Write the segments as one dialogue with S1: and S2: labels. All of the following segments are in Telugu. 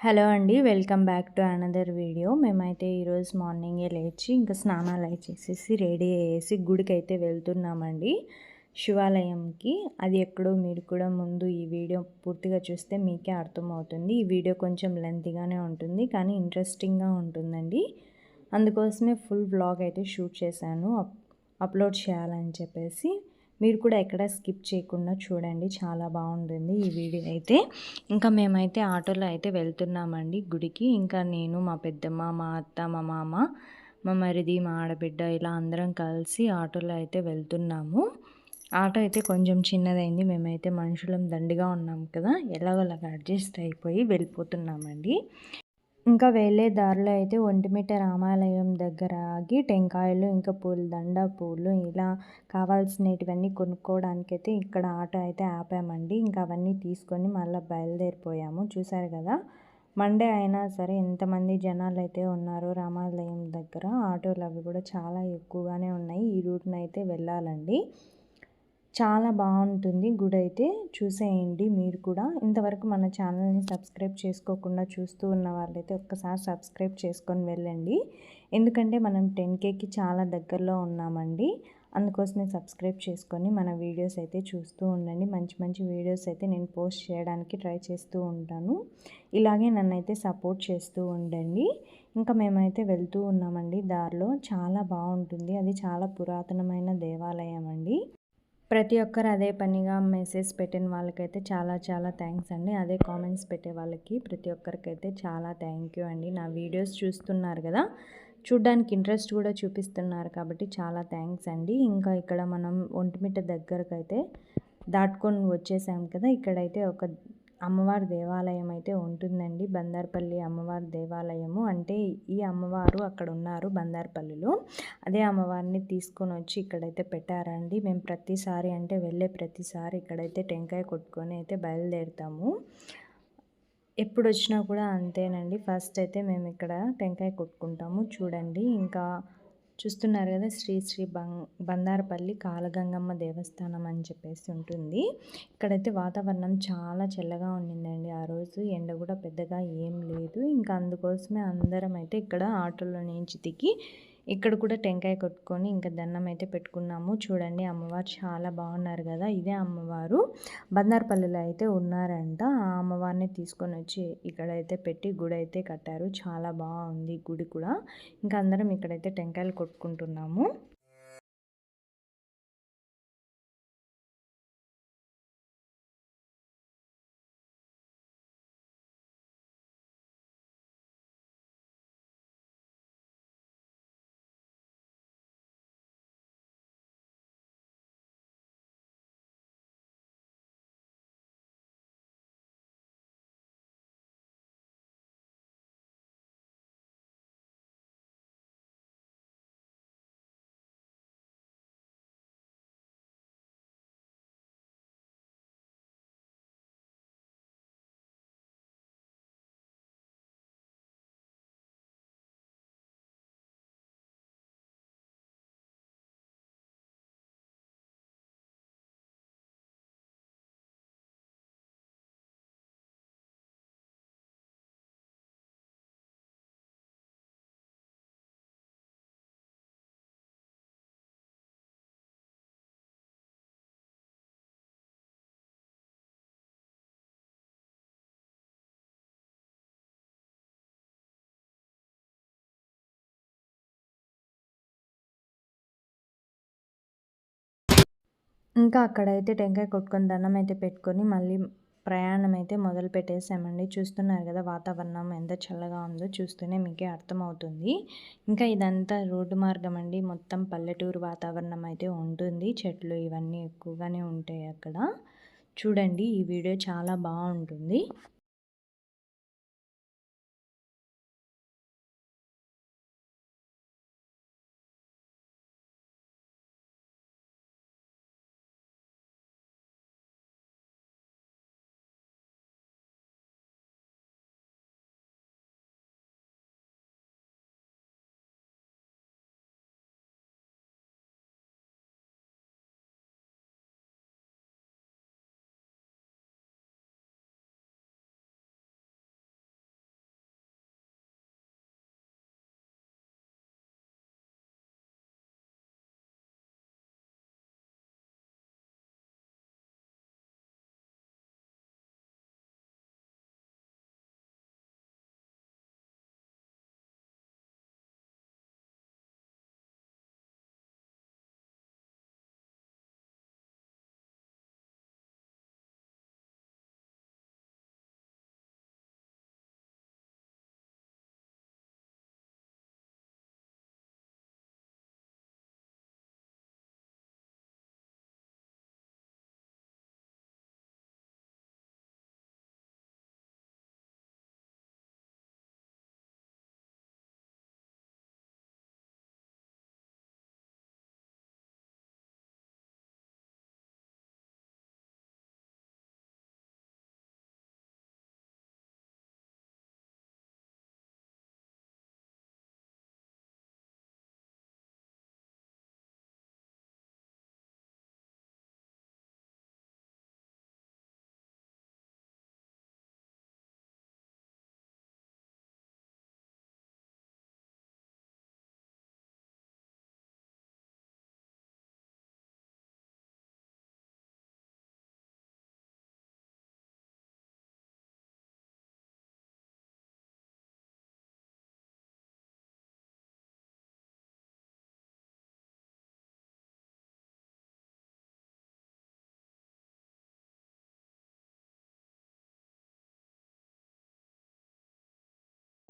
S1: హలో అండి welcome back to another video. మేమైతే ఈరోజు మార్నింగే లేచి ఇంకా స్నానాలు అయి చేసేసి రెడీ అయ్యేసి గుడికి అయితే వెళ్తున్నామండి శివాలయంకి. అది ఎక్కడో మీరు కూడా ముందు ఈ వీడియో పూర్తిగా చూస్తే మీకే అర్థమవుతుంది. ఈ వీడియో కొంచెం లెంతీగానే ఉంటుంది కానీ ఇంట్రెస్టింగ్గా ఉంటుందండి. అందుకోసమే ఫుల్ బ్లాగ్ అయితే షూట్ చేశాను అప్లోడ్ చేయాలని చెప్పేసి. మీరు కూడా ఎక్కడ స్కిప్ చేయకుండా చూడండి. చాలా బాగుంటుంది ఈ వీడియో అయితే. ఇంకా మేమైతే ఆటోలో అయితే వెళ్తున్నామండి గుడికి. ఇంకా నేను మా పెద్దమ్మ మా అత్త మా మామ మా మరిది మా ఆడబిడ్డ ఇలా అందరం కలిసి ఆటోలో అయితే వెళ్తున్నాము. ఆటో అయితే కొంచెం చిన్నదైంది. మేమైతే మనుషులం దండిగా ఉన్నాం కదా. ఎలాగోలాగా అడ్జస్ట్ అయిపోయి వెళ్ళిపోతున్నామండి. ఇంకా వెళ్ళే దారిలో అయితే ఒంటిమిట్ట రామాలయం దగ్గర ఆగి టెంకాయలు ఇంకా పూల దండ పూలు ఇలా కావాల్సినటివన్నీ కొనుక్కోవడానికి అయితే ఇక్కడ ఆటో అయితే ఆపామండి. ఇంకా అవన్నీ తీసుకొని మళ్ళీ బయలుదేరిపోయాము. చూసారు కదా? మండే అయినా సరే ఎంతమంది జనాలు అయితే ఉన్నారో రామాలయం దగ్గర ఆటోలు అవి కూడా చాలా ఎక్కువగానే ఉన్నాయి. ఈ రూట్ని అయితే వెళ్ళాలండి. చాలా బాగుంటుంది. గుడి అయితే చూసేయండి మీరు కూడా. ఇంతవరకు మన ఛానల్ని సబ్స్క్రైబ్ చేసుకోకుండా చూస్తూ ఉన్న వాళ్ళైతే ఒక్కసారి సబ్స్క్రైబ్ చేసుకొని వెళ్ళండి. ఎందుకంటే మనం టెన్ కేకి చాలా దగ్గరలో ఉన్నామండి. అందుకోసమే సబ్స్క్రైబ్ చేసుకొని మన వీడియోస్ అయితే చూస్తూ ఉండండి. మంచి మంచి వీడియోస్ అయితే నేను పోస్ట్ చేయడానికి ట్రై చేస్తూ ఉంటాను. ఇలాగే నన్ను అయితే సపోర్ట్ చేస్తూ ఉండండి. ఇంకా మేమైతే వెళ్తూ ఉన్నామండి దారిలో. చాలా బాగుంటుంది. అది చాలా పురాతనమైన దేవాలయం అండి ప్రతి ఒక్కరు అదే పనిగా మెసేజ్ పెట్టిన వాళ్ళకైతే చాలా చాలా థ్యాంక్స్ అండి. అదే కామెంట్స్ పెట్టే వాళ్ళకి ప్రతి ఒక్కరికైతే చాలా థ్యాంక్ యూ అండి. నా వీడియోస్ చూస్తున్నారు కదా చూడ్డానికి ఇంట్రెస్ట్ కూడా చూపిస్తున్నారు కాబట్టి చాలా థ్యాంక్స్ అండి. ఇంకా ఇక్కడ మనం ఒంటిమిట్ట దగ్గరకైతే దాటుకొని వచ్చేసాం కదా ఇక్కడైతే ఒక అమ్మవారి దేవాలయం అయితే ఉంటుందండి. బందార్పల్లి అమ్మవారి దేవాలయము. అంటే ఈ అమ్మవారు అక్కడ ఉన్నారు బందార్పల్లిలో. అదే అమ్మవారిని తీసుకొని వచ్చి ఇక్కడైతే పెట్టారండి. మేము ప్రతిసారి అంటే వెళ్ళే ప్రతిసారి ఇక్కడైతే టెంకాయ కొట్టుకొని అయితే బయలుదేరుతాము. ఎప్పుడు వచ్చినా కూడా అంతేనండి. ఫస్ట్ అయితే మేము ఇక్కడ టెంకాయ కొట్టుకుంటాము. చూడండి ఇంకా చూస్తున్నారు కదా శ్రీ శ్రీ బందారపల్లి కాలగంగమ్మ దేవస్థానం అని చెప్పేసి ఉంటుంది. ఇక్కడైతే వాతావరణం చాలా చల్లగా ఉండిందండి. ఆ రోజు ఎండ కూడా పెద్దగా ఏం లేదు. ఇంకా అందుకోసమే అందరం అయితే ఇక్కడ ఆటోలో నుంచి దిగి ఇక్కడ కూడా టెంకాయ కొట్టుకొని ఇంకా దండం అయితే పెట్టుకున్నాము. చూడండి అమ్మవారు చాలా బాగున్నారు కదా ఇదే అమ్మవారు. బందార్పల్లిలో అయితే ఉన్నారంట. ఆ అమ్మవారిని తీసుకొని వచ్చి ఇక్కడైతే పెట్టి గుడి అయితే కట్టారు. చాలా బాగుంది గుడి కూడా. ఇంకా అందరం ఇక్కడైతే టెంకాయలు కొట్టుకుంటున్నాము. ఇంకా అక్కడైతే టెంకాయ కొట్టుకొని దండం అయితే పెట్టుకొని మళ్ళీ ప్రయాణం అయితే మొదలు పెట్టేసామండి. చూస్తున్నారు కదా వాతావరణం ఎంత చల్లగా ఉందో చూస్తూనే మీకే అర్థమవుతుంది. ఇంకా ఇదంతా రోడ్డు మార్గం అండి. మొత్తం పల్లెటూరు వాతావరణం అయితే ఉంటుంది. చెట్లు ఇవన్నీ ఎక్కువగానే ఉంటాయి అక్కడ. చూడండి ఈ వీడియో చాలా బాగుంటుంది.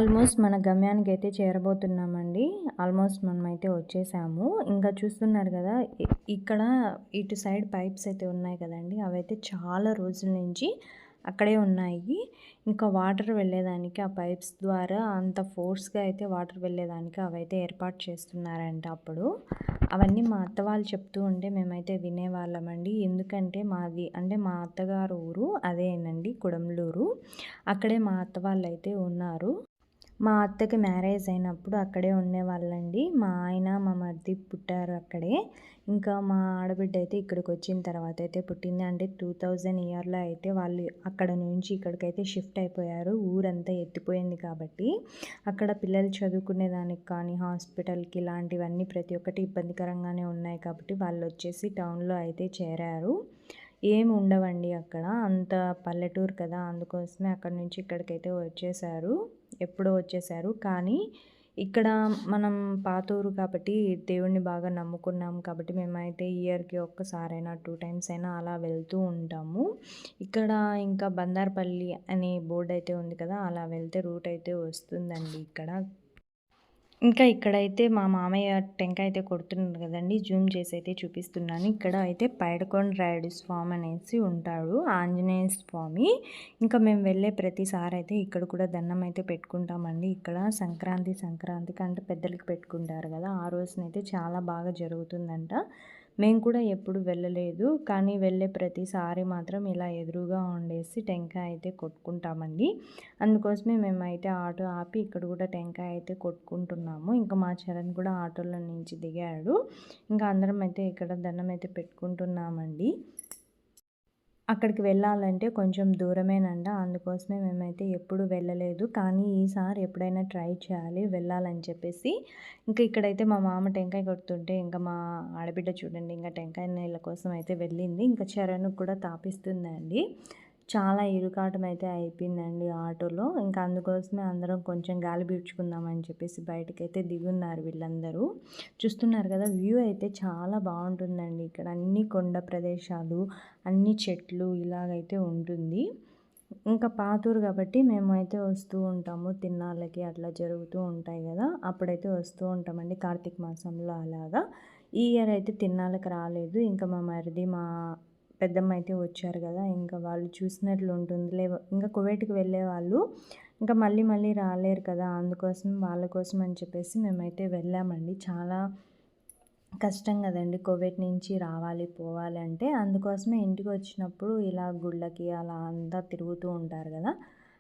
S1: ఆల్మోస్ట్ మన గమ్యానికి అయితే చేరబోతున్నామండి. ఆల్మోస్ట్ మనమైతే వచ్చేసాము. ఇంకా చూస్తున్నారు కదా ఇక్కడ ఇటు సైడ్ పైప్స్ అయితే ఉన్నాయి కదండి. అవైతే చాలా రోజుల నుంచి అక్కడే ఉన్నాయి. ఇంకా వాటర్ వెళ్ళేదానికి ఆ పైప్స్ ద్వారా అంత ఫోర్స్గా అయితే వాటర్ వెళ్ళేదానికి అవైతే ఏర్పాటు చేస్తున్నారంట అప్పుడు. అవన్నీ మా అత్త వాళ్ళు చెప్తూ ఉంటే మేమైతే వినేవాళ్ళమండి. ఎందుకంటే మాది అంటే మా అత్తగారు ఊరు అదేనండి కుడంలూరు అక్కడే మా అత్త వాళ్ళు అయితే ఉన్నారు. మా అత్తకి మ్యారేజ్ అయినప్పుడు అక్కడే ఉండేవాళ్ళండి. మా ఆయన మా మరిది పుట్టారు అక్కడే. ఇంకా మా ఆడబిడ్డ అయితే ఇక్కడికి వచ్చిన తర్వాత అయితే పుట్టింది. అంటే టూ థౌజండ్ ఇయర్లో అయితే వాళ్ళు అక్కడ నుంచి ఇక్కడికైతే షిఫ్ట్ అయిపోయారు. ఊరంతా ఎత్తిపోయింది కాబట్టి. అక్కడ పిల్లలు చదువుకునే దానికి కానీ హాస్పిటల్కి ఇలాంటివన్నీ ప్రతి ఒక్కటి ఇబ్బందికరంగానే ఉన్నాయి కాబట్టి వాళ్ళు వచ్చేసి టౌన్లో అయితే చేరారు. ఏమి ఉండవండి అక్కడ. అంత పల్లెటూరు కదా అందుకోసమే అక్కడ నుంచి ఇక్కడికైతే వచ్చేసారు. ఎప్పుడో వచ్చేసారు. కానీ ఇక్కడ మనం పాతూరు కాబట్టి దేవుణ్ణి బాగా నమ్ముకున్నాం కాబట్టి మేమైతే ఇయర్కి ఒక్కసారైనా టూ టైమ్స్ అయినా అలా వెళ్తూ ఉంటాము. ఇక్కడ ఇంకా బందార్పల్లి అనే బోర్డు అయితే ఉంది కదా అలా వెళ్తే రూట్ అయితే వస్తుందండి ఇక్కడ. ఇంకా ఇక్కడైతే మా మామయ్య టెంకాయ అయితే కొడుతున్నారు కదండి. జూమ్ చేసి అయితే చూపిస్తున్నాను. ఇక్కడ అయితే పైడకొండ రాయుడు స్వామి అనేసి ఉంటాడు ఆంజనేయ స్వామి. ఇంకా మేము వెళ్ళే ప్రతిసారి అయితే ఇక్కడ కూడా దండం అయితే పెట్టుకుంటామండి. ఇక్కడ సంక్రాంతి సంక్రాంతికి అంటే పెద్దలకి పెట్టుకుంటారు కదా. ఆ రోజునైతే చాలా బాగా జరుగుతుందంట. మేము కూడా ఎప్పుడు వెళ్ళలేదు. కానీ వెళ్ళే ప్రతిసారి మాత్రం ఇలా ఎదురుగా ఉండేసి టెంకాయ అయితే కొట్టుకుంటామండి. అందుకోసమే మేమైతే ఆటో ఆపి ఇక్కడ కూడా టెంకాయ అయితే కొట్టుకుంటున్నాము. ఇంకా మా చరణ్ కూడా ఆటోలో నుంచి దిగాడు. ఇంకా అందరం అయితే ఇక్కడ దండం అయితే పెట్టుకుంటున్నామండి. అక్కడికి వెళ్ళాలంటే కొంచెం దూరమేనంట. అందుకోసమే మేమైతే ఎప్పుడు వెళ్ళలేదు. కానీ ఈసారి ఎప్పుడైనా ట్రై చేయాలి వెళ్ళాలని చెప్పేసి. ఇంకా ఇక్కడైతే మా మామ టెంకాయ కొడుతుంటే ఇంకా మా ఆడబిడ్డ చూడండి ఇంకా టెంకాయ నీళ్ళ కోసం అయితే వెళ్ళింది. ఇంకా చరణ్ కూడా తాపిస్తుందండి. చాలా ఇరుకాటం అయితే అయిపోయిందండి ఆటోలో. ఇంకా అందుకోసమే అందరం కొంచెం గాలి పీల్చుకుందామని చెప్పేసి బయటకైతే దిగున్నారు వీళ్ళందరూ. చూస్తున్నారు కదా వ్యూ అయితే చాలా బాగుంటుందండి. ఇక్కడ అన్ని కొండ ప్రదేశాలు అన్ని చెట్లు ఇలాగైతే ఉంటుంది. ఇంకా పాతూరు కాబట్టి మేము అయితే వస్తూ ఉంటాము. తిన్నాళ్ళకి అట్లా జరుగుతూ ఉంటాయి కదా అప్పుడైతే వస్తూ ఉంటామండి కార్తీక మాసంలో అలాగా. ఈ ఇయర్ అయితే తిన్నాళ్ళకి రాలేదు. ఇంకా మా మరిది మా పెద్దమ్మ అయితే వచ్చారు కదా ఇంకా వాళ్ళు చూసినట్లు ఉంటుంది. లే ఇంకా కువైట్కి వెళ్ళే వాళ్ళు ఇంకా మళ్ళీ మళ్ళీ రాలేరు కదా అందుకోసం వాళ్ళ కోసం అని చెప్పేసి మేమైతే వెళ్ళామండి. చాలా కష్టం కదండి కోవిడ్ నుంచి రావాలి పోవాలి అంటే. అందుకోసమే ఇంటికి వచ్చినప్పుడు ఇలా గుళ్ళకి అలా అంతా తిరుగుతూ ఉంటారు కదా.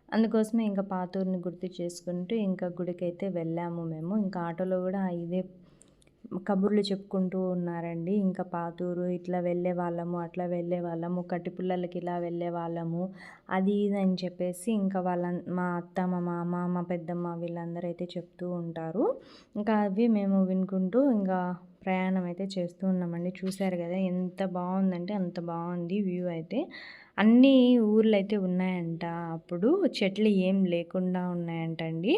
S1: అందుకోసమే ఇంకా పాతూరుని గుర్తు చేసుకుంటూ ఇంకా గుడికి అయితే వెళ్ళాము మేము. ఇంకా ఆటోలో కూడా ఇదే కబుర్లు చెప్పుకుంటూ ఉన్నారండి. ఇంకా పాతూరు ఇట్లా వెళ్ళే వాళ్ళము అట్లా వెళ్ళే వాళ్ళము కట్టిపుల్లలకి ఇలా వెళ్ళే వాళ్ళము అది ఇది అని చెప్పేసి ఇంకా వాళ్ళ మా అత్త మా మామ మా పెద్దమ్మ వీళ్ళందరూ అయితే చెప్తూ ఉంటారు. ఇంకా అవి మేము వినుకుంటూ ఇంకా ప్రయాణం అయితే చేస్తూ ఉన్నామండి. చూశారు కదా ఎంత బాగుందంటే అంత బాగుంది వ్యూ అయితే. అన్ని ఊర్లు అయితే ఉన్నాయంట. అప్పుడు చెట్లు ఏం లేకుండా ఉన్నాయంట అండి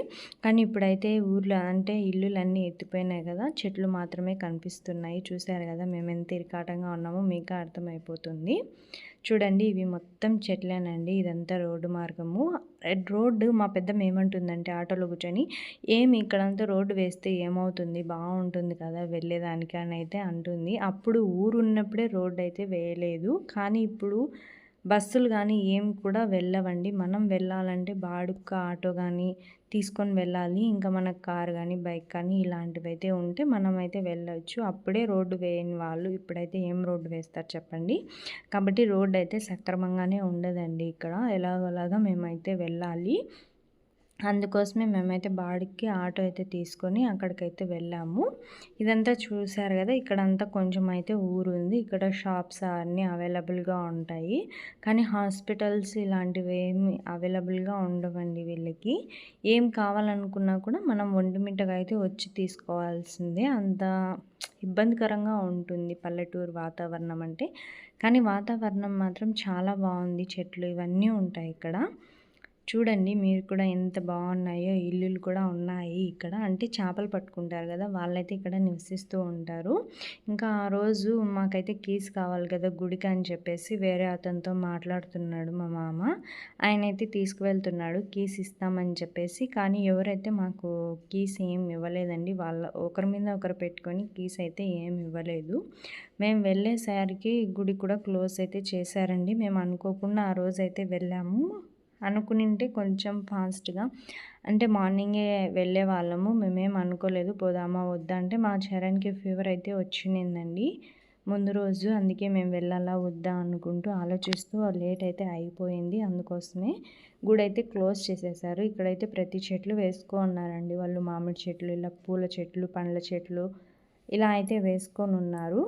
S1: కానీ ఇప్పుడైతే ఊర్లో అంటే ఇల్లులు అన్నీ ఎత్తిపోయినాయి కదా చెట్లు మాత్రమే కనిపిస్తున్నాయి. చూసారు కదా మేము ఎంత ఇరికాటంగా ఉన్నామో మీకు అర్థమైపోతుంది. చూడండి ఇవి మొత్తం చెట్లేనండి. ఇదంతా రోడ్డు మార్గము. రోడ్డు మా పెద్ద ఏమంటుందంటే ఆటోలో కూర్చొని ఏమి ఇక్కడంతా రోడ్డు వేస్తే ఏమవుతుంది? బాగుంటుంది కదా వెళ్ళేదానికి అని అయితే అంటుంది. అప్పుడు ఊరు ఉన్నప్పుడే రోడ్డు అయితే వేయలేదు. కానీ ఇప్పుడు బస్సులు కానీ ఏం కూడా వెళ్ళవండి. మనం వెళ్ళాలంటే బాడుక్క ఆటో కానీ తీసుకొని వెళ్ళాలి. ఇంకా మనకు కార్ కానీ బైక్ కానీ ఇలాంటివి అయితే ఉంటే మనమైతే వెళ్ళవచ్చు అప్పుడే రోడ్డు వేయని వాళ్ళు ఇప్పుడైతే ఏం రోడ్డు వేస్తారు చెప్పండి? కాబట్టి రోడ్డు అయితే సక్రమంగానే ఉండదండి ఇక్కడ. ఎలాగోలాగా మేమైతే వెళ్ళాలి. అందుకోసమే మేమైతే బాడికి ఆటో అయితే తీసుకొని అక్కడికైతే వెళ్ళాము. ఇదంతా చూసారు కదా ఇక్కడంతా కొంచెం అయితే ఊరుంది. ఇక్కడ షాప్స్ అన్నీ అవైలబుల్గా ఉంటాయి. కానీ హాస్పిటల్స్ ఇలాంటివి ఏమి అవైలబుల్గా ఉండవండి వీళ్ళకి. ఏం కావాలనుకున్నా కూడా మనం ఒంటిమిట్టగా అయితే వచ్చి తీసుకోవాల్సిందే. అంత ఇబ్బందికరంగా ఉంటుంది పల్లెటూరు వాతావరణం అంటే. కానీ వాతావరణం మాత్రం చాలా బాగుంది చెట్లు ఇవన్నీ ఉంటాయి ఇక్కడ. చూడండి మీరు కూడా ఎంత బాగున్నాయో ఇల్లులు కూడా ఉన్నాయి ఇక్కడ. అంటే చేపలు పట్టుకుంటారు కదా వాళ్ళైతే ఇక్కడ నివసిస్తూ ఉంటారు. ఇంకా ఆ రోజు మాకైతే కీస్ కావాలి కదా గుడికి అని చెప్పేసి వేరే అతనితో మాట్లాడుతున్నాడు మా మామ. ఆయన అయితే తీసుకువెళ్తున్నాడు కీస్ ఇస్తామని చెప్పేసి. కానీ ఎవరైతే మాకు కీస్ ఏం ఇవ్వలేదండి వాళ్ళ ఒకరి మీద ఒకరు పెట్టుకొని కీస్ అయితే ఏం ఇవ్వలేదు. మేము వెళ్ళేసరికి గుడి కూడా క్లోజ్ అయితే చేశారండి. మేము అనుకోకుండా ఆ రోజు అయితే వెళ్ళాము. అనుకునింటే కొంచెం ఫాస్ట్గా. అంటే మార్నింగే వెళ్ళే వాళ్ళము మేమేం అనుకోలేదు పోదామా వద్దా అంటే మా చరణ్కి ఫీవర్ అయితే వచ్చిందండి ముందు రోజు అందుకే మేము వెళ్ళాలా వద్దా అనుకుంటూ ఆలోచిస్తూ లేట్ అయితే అయిపోయింది. అందుకోసమే గుడి అయితే క్లోజ్ చేసేసారు. ఇక్కడైతే ప్రతి చెట్లు వేసుకో ఉన్నారండి వాళ్ళు. మామిడి చెట్లు ఇలా పూల చెట్లు పండ్ల చెట్లు ఇలా అయితే వేసుకొని ఉన్నారు.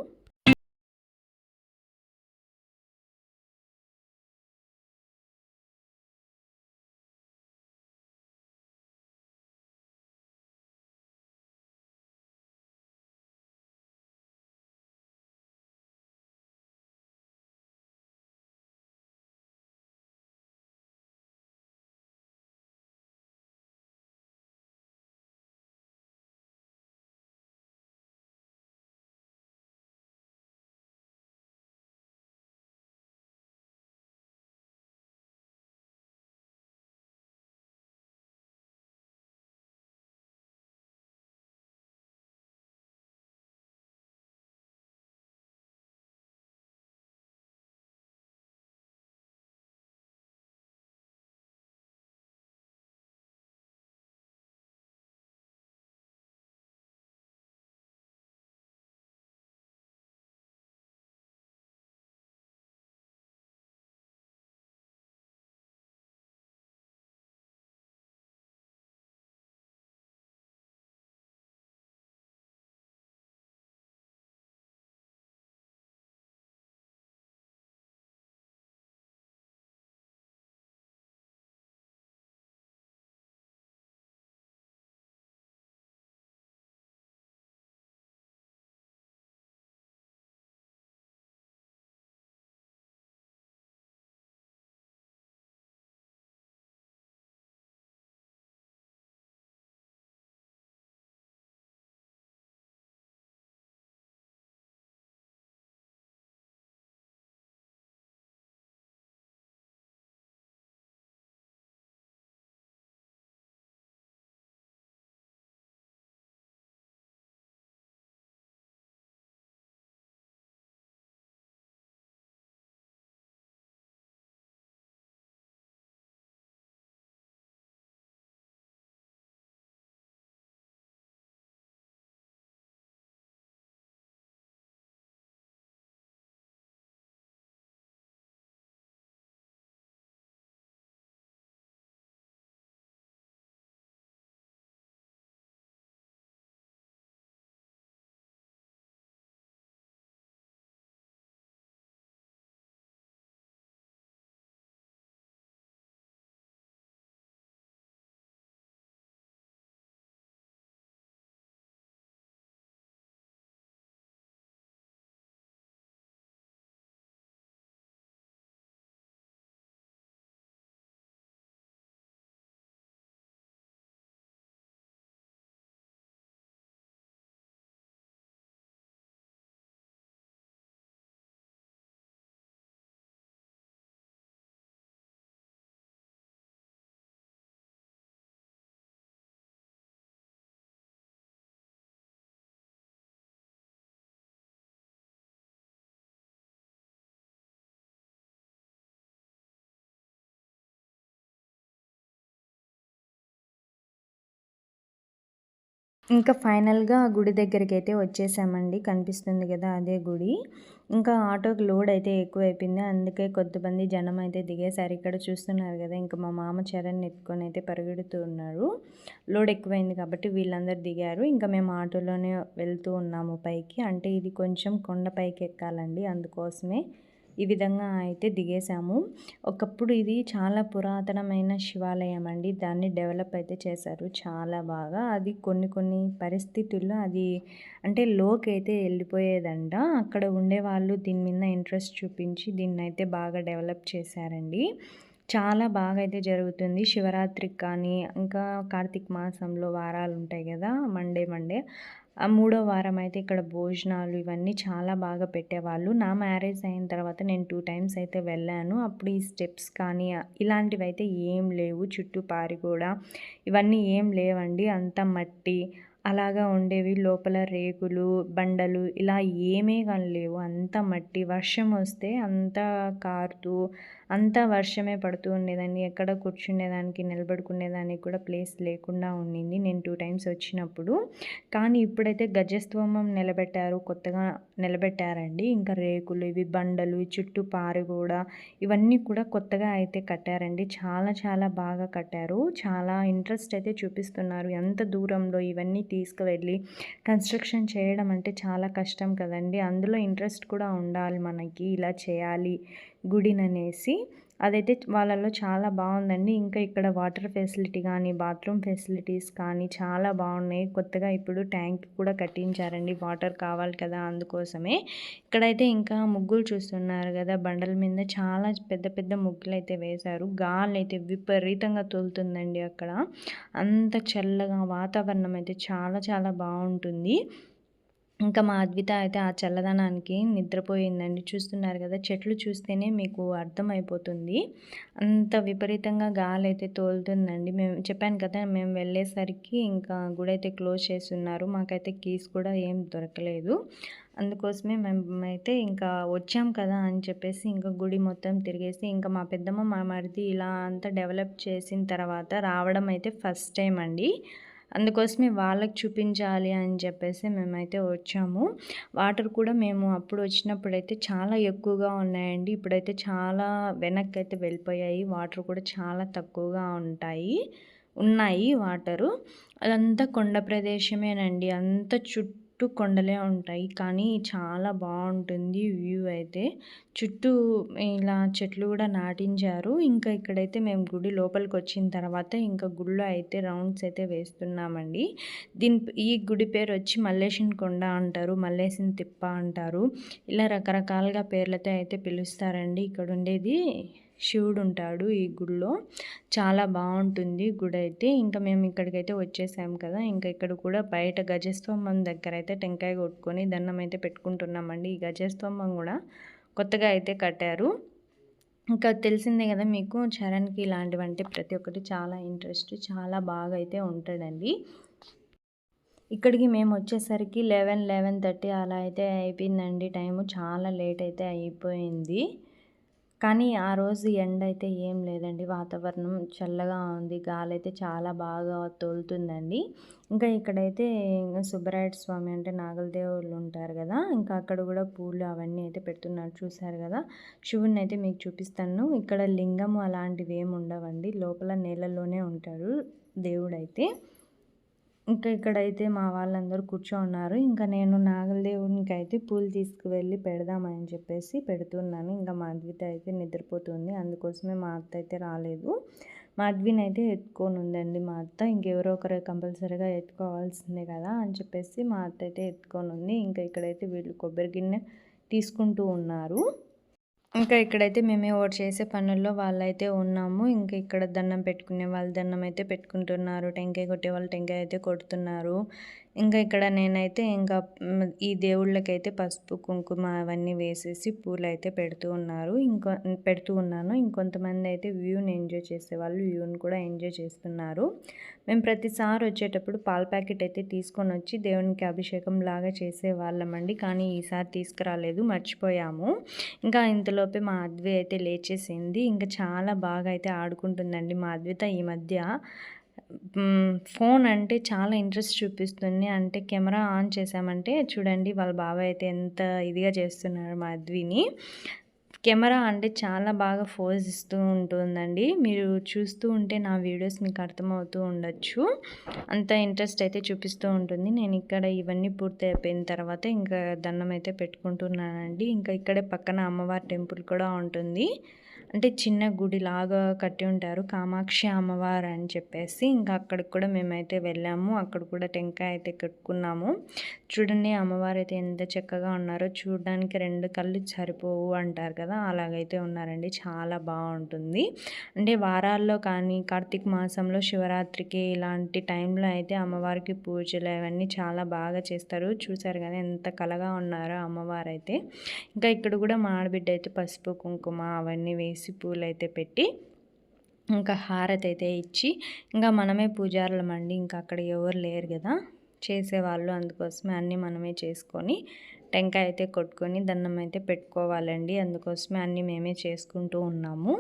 S1: ఇంకా ఫైనల్గా గుడి దగ్గరికి అయితే వచ్చేసామండి. కనిపిస్తుంది కదా అదే గుడి. ఇంకా ఆటోకి లోడ్ అయితే ఎక్కువైపోయింది. అందుకే కొద్దిమంది జనం అయితే దిగేసారి ఇక్కడ చూస్తున్నారు కదా ఇంకా మా మామ చరణ్ ఎత్తుకొని అయితే పరిగెడుతూ ఉన్నారు. లోడ్ ఎక్కువైంది కాబట్టి వీళ్ళందరూ దిగారు. ఇంకా మేము ఆటోలోనే వెళ్తూ ఉన్నాము పైకి. అంటే ఇది కొంచెం కొండ పైకి ఎక్కాలండి అందుకోసమే ఈ విధంగా అయితే దిగేసాము ఒకప్పుడు ఇది చాలా పురాతనమైన శివాలయం అండి. దాన్ని డెవలప్ అయితే చేశారు చాలా బాగా. అది కొన్ని కొన్ని పరిస్థితుల్లో అది అంటే లోకి అయితే వెళ్ళిపోయేదంట. అక్కడ ఉండే వాళ్ళు దీని మీద ఇంట్రెస్ట్ చూపించి దీన్ని అయితే బాగా డెవలప్ చేశారండి. చాలా బాగా అయితే జరుగుతుంది. శివరాత్రికి కానీ ఇంకా కార్తీక మాసంలో వారాలు ఉంటాయి కదా మండే మండే. ఆ మూడో వారం అయితే ఇక్కడ భోజనాలు ఇవన్నీ చాలా బాగా పెట్టేవాళ్ళు. నా మ్యారేజ్ అయిన తర్వాత నేను టూ టైమ్స్ అయితే వెళ్ళాను. అప్పుడు ఈ స్టెప్స్ కానీ ఇలాంటివి అయితే ఏం లేవు. చుట్టూ పారి కూడా ఇవన్నీ ఏం లేవండి. అంత మట్టి అలాగా ఉండేవి. లోపల రేకులు బండలు ఇలా ఏమీ కానీ లేవు. అంత మట్టి. వర్షం వస్తే అంతా కారుతూ అంతా వర్షమే పడుతూ ఉండేదాన్ని. ఎక్కడ కూర్చునేదానికి నిలబడుకునేదానికి కూడా ప్లేస్ లేకుండా ఉండింది. నేను టూ టైమ్స్ వచ్చినప్పుడు. కానీ ఇప్పుడైతే గజస్తంభం నిలబెట్టారు. కొత్తగా నిలబెట్టారండి. ఇంకా రేకులు ఇవి బండలు చుట్టూ పారు కూడా ఇవన్నీ కూడా కొత్తగా అయితే కట్టారండి. చాలా చాలా బాగా కట్టారు. చాలా ఇంట్రెస్ట్ అయితే చూపిస్తున్నారు. ఎంత దూరంలో ఇవన్నీ తీసుకువెళ్ళి కన్స్ట్రక్షన్ చేయడం అంటే చాలా కష్టం కదండి. అందులో ఇంట్రెస్ట్ కూడా ఉండాలి మనకి. ఇలా చేయాలి గుడిననేసి అదైతే వాళ్ళలో చాలా బాగుందండి. ఇంకా ఇక్కడ వాటర్ ఫెసిలిటీ కానీ బాత్రూమ్ ఫెసిలిటీస్ కానీ చాలా బాగున్నాయి. కొత్తగా ఇప్పుడు ట్యాంక్ కూడా కట్టించారండి. వాటర్ కావాలి కదా అందుకోసమే. ఇక్కడైతే ఇంకా ముగ్గులు చూస్తున్నారు కదా బండల మీద చాలా పెద్ద పెద్ద ముగ్గులు అయితే వేశారు. గాలి అయితే విపరీతంగా తోలుతుందండి అక్కడ. అంత చల్లగా వాతావరణం అయితే చాలా చాలా బాగుంటుంది. ఇంకా మా అద్విత అయితే ఆ చల్లదనానికి నిద్రపోయిందండి. చూస్తున్నారు కదా చెట్లు చూస్తేనే మీకు అర్థమైపోతుంది. అంత విపరీతంగా గాలి అయితే తోలుతుందండి. మేము చెప్పాను కదా మేము వెళ్ళేసరికి ఇంకా గుడి అయితే క్లోజ్ చేస్తున్నారు. మాకైతే కీస్ కూడా ఏం దొరకలేదు. అందుకోసమే మేము అయితే ఇంకా వచ్చాం కదా అని చెప్పేసి ఇంకా గుడి మొత్తం తిరిగేసి ఇంకా మా పెద్దమ్మ మా మరిది ఇలా అంతా డెవలప్ చేసిన తర్వాత రావడం అయితే ఫస్ట్ టైం అండి. అందుకోసమే వాళ్ళకి చూపించాలి అని చెప్పేసి మేమైతే వచ్చాము. వాటర్ కూడా మేము అప్పుడు వచ్చినప్పుడు అయితే చాలా ఎక్కువగా ఉన్నాయండి. ఇప్పుడైతే చాలా వెనక్కి అయితే వెళ్ళిపోయాయి. వాటర్ కూడా చాలా తక్కువగా ఉంటాయి. ఉన్నాయి వాటరు. అదంతా కొండ ప్రదేశమేనండి. అంత చుట్టూ చుట్టూ కొండలే ఉంటాయి. కానీ చాలా బాగుంటుంది వ్యూ అయితే. చుట్టూ ఇలా చెట్లు కూడా నాటించారు. ఇంకా ఇక్కడైతే మేము గుడి లోపలికి వచ్చిన తర్వాత ఇంకా గుడిలో అయితే రౌండ్స్ అయితే వేస్తున్నామండి. దీని ఈ గుడి పేరు వచ్చి మల్లేసిన కొండ అంటారు. మల్లేసిన తిప్ప అంటారు. ఇలా రకరకాలుగా పేర్లతో అయితే పిలుస్తారండి ఇక్కడ ఉండేది శివుడు ఉంటాడు ఈ గుడిలో. చాలా బాగుంటుంది గుడి అయితే ఇంకా మేము ఇక్కడికైతే వచ్చేసాం కదా. ఇంకా ఇక్కడ కూడా బయట గజస్తంభం దగ్గర అయితే టెంకాయ కొట్టుకొని దండం అయితే పెట్టుకుంటున్నామండి. ఈ గజస్తంభం కూడా కొత్తగా అయితే కట్టారు. ఇంకా తెలిసిందే కదా మీకు చరణ్కి ఇలాంటివంటే ప్రతి ఒక్కటి చాలా ఇంట్రెస్ట్ చాలా బాగా అయితే ఉంటాడండి ఇక్కడికి మేము వచ్చేసరికి లెవెన్ లెవెన్ థర్టీ అలా అయితే అయిపోయిందండి. టైము చాలా లేట్ అయితే అయిపోయింది. కానీ ఆ రోజు ఎండ అయితే ఏం లేదండి. వాతావరణం చల్లగా ఉంది. గాలి అయితే చాలా బాగా తోలుతుందండి. ఇంకా ఇక్కడైతే ఇంకా సుబ్బరాయుడు స్వామి అంటే నాగలదేవులు ఉంటారు కదా ఇంకా అక్కడ కూడా పూలు అవన్నీ అయితే పెడుతున్నారు చూశారు కదా. శివుణ్ణి అయితే మీకు చూపిస్తాను. ఇక్కడ లింగము అలాంటివి ఏమి ఉండవండి. లోపల నేలలోనే ఉంటారు దేవుడైతే. ఇంకా ఇక్కడైతే మా వాళ్ళందరూ కూర్చోన్నారు. ఇంకా నేను నాగలదేవునికి అయితే పూలు తీసుకువెళ్ళి పెడదామని చెప్పేసి పెడుతున్నాను. ఇంకా మాధవిత అయితే నిద్రపోతుంది. అందుకోసమే మా అత్త అయితే రాలేదు. మాధవిని అయితే ఎత్తుకొని ఉందండి మా అత్త. ఇంకెవరో ఒకరు కంపల్సరీగా ఎత్తుకోవాల్సిందే కదా అని చెప్పేసి మా అత్త అయితే ఎత్తుకొని ఉంది ఇంకా ఇక్కడైతే వీళ్ళు కొబ్బరి గిన్నె తీసుకుంటూ ఉన్నారు. ఇంకా ఇక్కడైతే మేమే ఓట్ చేసే పనుల్లో వాళ్ళైతే ఉన్నాము. ఇంకా ఇక్కడ దండం పెట్టుకునే వాళ్ళు దండం అయితే పెట్టుకుంటున్నారు. టెంకాయ కొట్టే వాళ్ళు టెంకాయ అయితే కొడుతున్నారు. ఇంకా ఇక్కడ నేనైతే ఇంకా ఈ దేవుళ్ళకైతే పసుపు కుంకుమ అవన్నీ వేసేసి పూలు అయితే పెడుతూ ఉన్నారు. ఇంకో పెడుతూ ఉన్నాను. ఇంకొంతమంది అయితే వ్యూని ఎంజాయ్ చేసేవాళ్ళు వ్యూని కూడా ఎంజాయ్ చేస్తున్నారు. మేము ప్రతిసారి వచ్చేటప్పుడు పాల ప్యాకెట్ అయితే తీసుకొని వచ్చి దేవునికి అభిషేకం లాగా చేసేవాళ్ళమండి కానీ ఈసారి తీసుకురాలేదు మర్చిపోయాము. ఇంకా ఇంతలోపే మా అద్వి అయితే లేచేసింది. ఇంకా చాలా బాగా అయితే ఆడుకుంటుందండి మా అద్విత ఈ మధ్య. ఫోన్ అంటే చాలా ఇంట్రెస్ట్ చూపిస్తుంది. అంటే కెమెరా ఆన్ చేసామంటే చూడండి వాళ్ళ బాబాయ్ అయితే ఎంత ఇదిగా చేస్తున్నారు మా అద్విని కెమెరా అంటే చాలా బాగా ఫోజ్ ఇస్తూ ఉంటుందండి. మీరు చూస్తూ ఉంటే నా వీడియోస్ మీకు అర్థమవుతూ ఉండొచ్చు. అంత ఇంట్రెస్ట్ అయితే చూపిస్తూ ఉంటుంది. నేను ఇక్కడ ఇవన్నీ పూర్తి అయిపోయిన తర్వాత ఇంకా దండం అయితే పెట్టుకుంటున్నానండి. ఇంకా ఇక్కడే పక్కన అమ్మవారి టెంపుల్ కూడా ఉంటుంది. అంటే చిన్న గుడిలాగా కట్టి ఉంటారు. కామాక్షి అమ్మవారు అని చెప్పేసి ఇంకా అక్కడికి కూడా మేమైతే వెళ్ళాము. అక్కడ కూడా టెంకాయ అయితే కట్టుకున్నాము. చూడండి అమ్మవారు అయితే ఎంత చక్కగా ఉన్నారో. చూడడానికి రెండు కళ్ళు సరిపోవు అంటారు కదా అలాగైతే ఉన్నారండి. చాలా బాగుంటుంది. అంటే వారాల్లో కానీ కార్తీక మాసంలో శివరాత్రికి ఇలాంటి టైంలో అయితే అమ్మవారికి పూజలు అవన్నీ చాలా బాగా చేస్తారు. చూసారు కదా ఎంత కలగా ఉన్నారో అమ్మవారు అయితే ఇంకా ఇక్కడ కూడా మాడబిడ్డ అయితే పసుపు కుంకుమ అవన్నీ వేసి పూలు అయితే పెట్టి ఇంకా హారతి అయితే ఇచ్చి ఇంకా మనమే పూజారులం అండి. ఇంకా అక్కడ ఎవరు లేరు కదా. చేసేవాళ్ళు అందుకోసమే అన్నీ మనమే చేసుకొని టెంకాయ అయితే కొట్టుకొని దండం అయితే పెట్టుకోవాలండి. అందుకోసమే అన్నీ మేమే చేసుకుంటూ ఉన్నాము.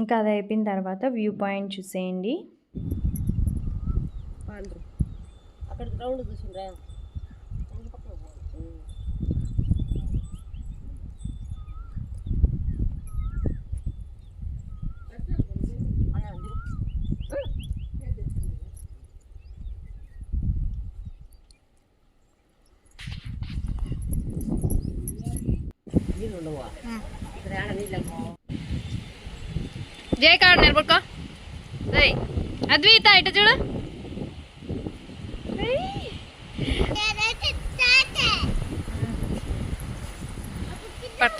S1: ఇంకా అది అయిపోయిన తర్వాత వ్యూ పాయింట్ చూసేయండి.
S2: అక్కడ గ్రౌండ్ చూసిండ్రా? నీళ్ళు ఉండవా? ఇక్కడ ఏడ నీళ్ళు
S3: జై కాడు నిలబడుకో జై అద్వైత ఇటు చూడు.
S2: చూడు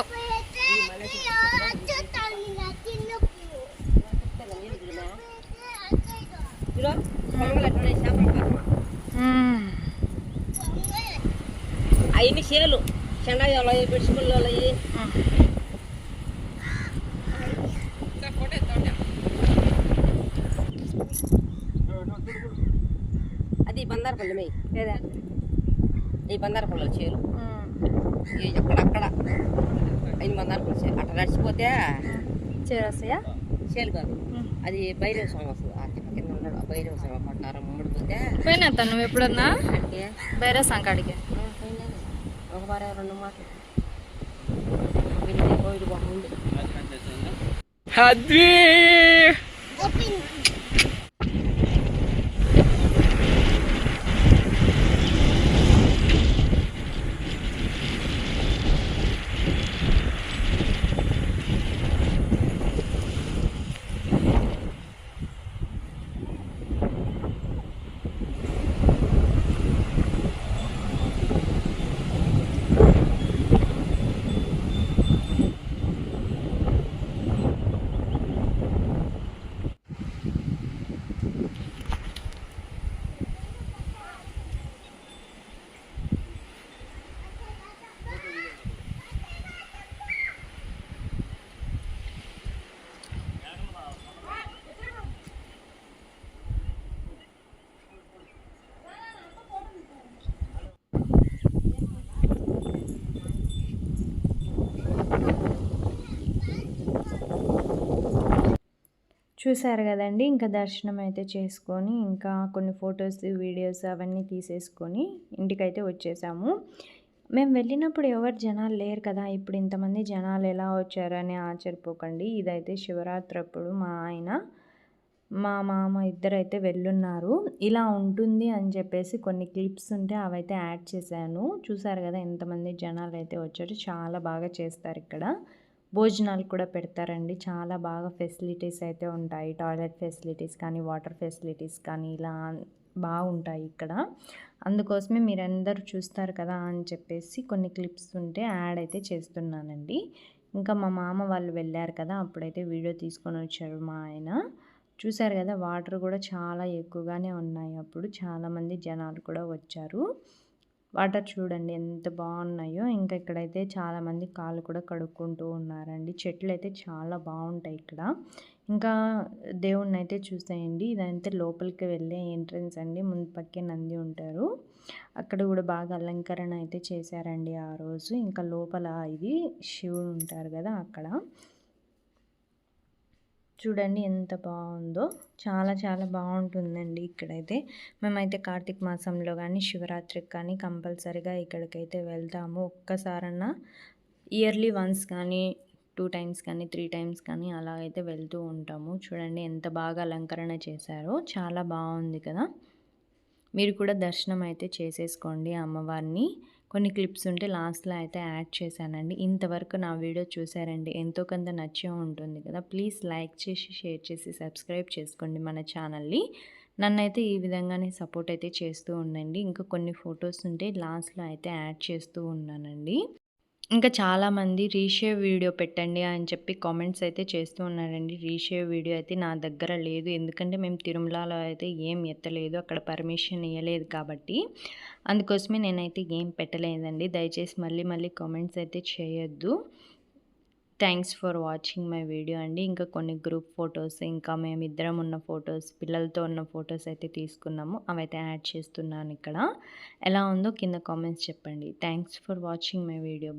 S2: కారమా అవన్నీ చేలు చెండాయి పెట్టుకుల్లో
S3: లేదా
S2: ఈ బందారపల్లి చేలు ఈ ఎక్కడక్కడ ఐదు బందారపల్లి చేలు అట్లా నడిచిపోతే
S3: చేరొస్తాయా?
S2: చేలు కాదు. అది భైరవ స్వామి వస్తుంది. ఆ చెట్టు కింద ఉన్నాడు. భైరవ స్వామి పట్టారం ముమ్మడి పోతే
S3: పోయినా తను నువ్వు ఎప్పుడన్నా? బైరా సంకాడికి.
S2: ఒక వారం రెండు మాటలు. కోవిడ్ బాగుంది
S1: చూసారు కదండి. ఇంకా దర్శనం అయితే చేసుకొని ఇంకా కొన్ని ఫొటోస్ వీడియోస్ అవన్నీ తీసేసుకొని ఇంటికైతే వచ్చేసాము. మేము వెళ్ళినప్పుడు ఎవరు జనాలు లేరు కదా. ఇప్పుడు ఇంతమంది జనాలు ఎలా వచ్చారని ఆశ్చర్యపోకండి. ఇదైతే శివరాత్రి అప్పుడు మా ఆయన మా మామ ఇద్దరైతే వెళ్ళున్నారు. ఇలా ఉంటుంది అని చెప్పేసి కొన్ని క్లిప్స్ ఉంటే అవైతే యాడ్ చేశాను. చూసారు కదా ఎంతమంది జనాలు అయితే వచ్చారు. చాలా బాగా చేస్తారు ఇక్కడ. భోజనాలు కూడా పెడతారండి. చాలా బాగా ఫెసిలిటీస్ అయితే ఉంటాయి. టాయిలెట్ ఫెసిలిటీస్ కానీ వాటర్ ఫెసిలిటీస్ కానీ ఇలా బాగుంటాయి ఇక్కడ. అందుకోసమే మీరందరూ చూస్తారు కదా అని చెప్పేసి కొన్ని క్లిప్స్ ఉంటే యాడ్ అయితే చేస్తున్నానండి. ఇంకా మా మామ వాళ్ళు వెళ్ళారు కదా అప్పుడైతే వీడియో తీసుకొని వచ్చారు మా ఆయన. చూసారు కదా వాటర్ కూడా చాలా ఎక్కువగానే ఉన్నాయి అప్పుడు. చాలామంది జనాలు కూడా వచ్చారు. వాటర్ చూడండి ఎంత బాగున్నాయో. ఇంకా ఇక్కడైతే చాలామంది కాళ్ళు కూడా కడుక్కుంటూ ఉన్నారండి. చెట్లు అయితే చాలా బాగుంటాయి ఇక్కడ. ఇంకా దేవుణ్ణి అయితే చూసేయండి. ఇదంతా లోపలికి వెళ్ళే ఎంట్రన్స్ అండి. ముందు పక్కే నంది ఉంటారు. అక్కడ కూడా బాగా అలంకరణ అయితే చేశారండి ఆ రోజు. ఇంకా లోపల ఇది శివుడు ఉంటారు కదా అక్కడ. చూడండి ఎంత బాగుందో. చాలా చాలా బాగుంటుందండి ఇక్కడైతే. మేమైతే కార్తీక మాసంలో కానీ శివరాత్రికి కానీ కంపల్సరిగా ఇక్కడికైతే వెళ్తాము. ఒక్కసారన్నా ఇయర్లీ వన్స్ కానీ టూ టైమ్స్ కానీ త్రీ టైమ్స్ కానీ అలాగైతే వెళ్తూ ఉంటాము. చూడండి ఎంత బాగా అలంకరణ చేశారో. చాలా బాగుంది కదా. మీరు కూడా దర్శనం అయితే చేసేసుకోండి అమ్మవారిని. కొన్ని క్లిప్స్ ఉంటే లాస్ట్లో అయితే యాడ్ చేశానండి. ఇంతవరకు నా వీడియో చూసారండి. ఎంతో కొంత నచ్చే ఉంటుంది కదా. ప్లీజ్ లైక్ చేసి షేర్ చేసి సబ్స్క్రైబ్ చేసుకోండి మన ఛానల్ని. నన్నైతే ఈ విధంగానే సపోర్ట్ అయితే చేస్తూ ఉండండి. ఇంకా కొన్ని ఫొటోస్ ఉంటే లాస్ట్లో అయితే యాడ్ చేస్తూ ఉన్నానండి. ఇంకా చాలామంది రీషేవ్ వీడియో పెట్టండి అని చెప్పి కామెంట్స్ అయితే చేస్తూ ఉన్నారండి. రీషేవ్ వీడియో అయితే నా దగ్గర లేదు. ఎందుకంటే మేము తిరుమలలో అయితే ఏం ఎత్తలేదు. అక్కడ పర్మిషన్ ఇవ్వలేదు కాబట్టి అందుకోసమే నేనైతే ఏం పెట్టలేదండి. దయచేసి మళ్ళీ మళ్ళీ కామెంట్స్ అయితే చేయొద్దు. Thanks for watching my video అండి. ఇంకా కొన్ని గ్రూప్ ఫొటోస్ ఇంకా మేము ఇద్దరం ఉన్న ఫొటోస్ పిల్లలతో ఉన్న ఫొటోస్ అయితే తీసుకున్నాము. అవైతే యాడ్ చేస్తున్నాను ఇక్కడ. ఎలా ఉందో కింద కామెంట్స్ చెప్పండి. Thanks for watching my video